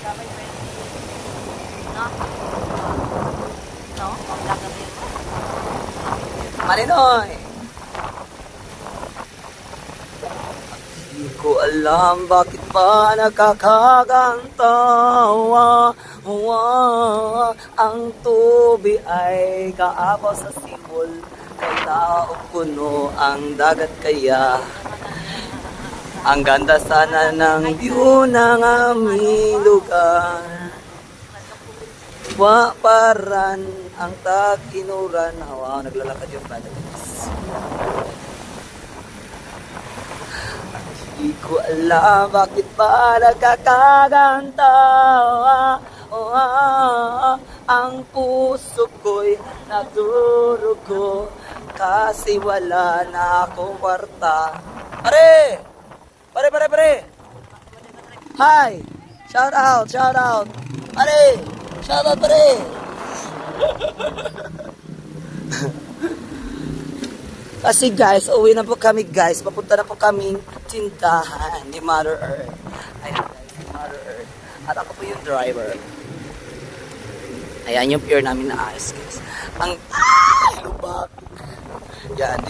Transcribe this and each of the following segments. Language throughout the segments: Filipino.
No? Ang gamay mo. Marinoy! Di ko alam bakit ba nakakaganta wa, wa, Ang tubi ay kaabaw sa sibol Kay tao kuno ang dagat kaya Ang ganda sana ng view ng aming lugar Wa paran ang takinuran. Wow, naglalakad yung guys. Di ko alam bakit ba nagkakaganta. Oh, ah, ang puso ko'y naturugo kasi wala na akong kwarta. Pare! Pare! Hi! Shout out, shout out! Pare! Shout out, pare! Kasi guys, uwi na po kami guys. Papunta na po kaming tindahan ni Mother Earth. Ayan guys, ni Mother Earth. At ako po yung driver. Ayan yung pier namin na ayos guys. Ang ay, lubak. Yan,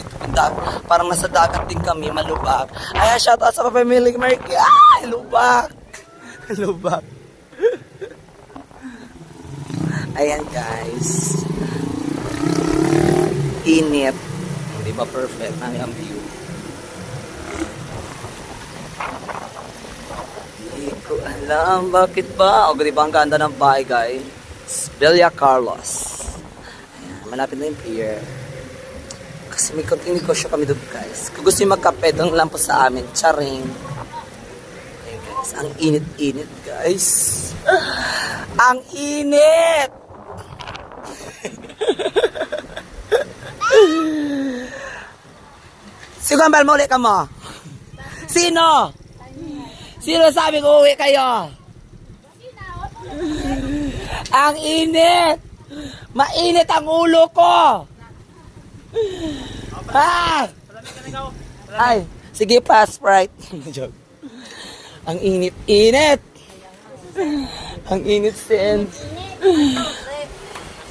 punta. Parang nasa dagat din kami, malubak. Ayan, shout out sa family Merky. Ay, lubak. lubak. Ayan guys. Init. Di ba perfect? Ang view? Di ko alam bakit ba. O, di ba ang ganda ng bahay guys? Villa Carlos. Ayan, malapit na yung pier. Kasi may konting negosyo kami doon guys. Kung gusto nyo magkape, doon lang sa amin. Charing. Ayan guys, ang init-init guys. Ang init! Sigambal mo ulit ka mo. Sino? Sino sabi ko uwi kayo? Ang init! Mainit ang ulo ko! Ah! Ay, sige pa, Sprite. Joke. Ang init-init! Ang init sin.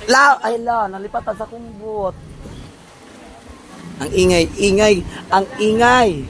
La, ay la, nalipatan sa kumbot. Ang ingay, ingay, ang ingay.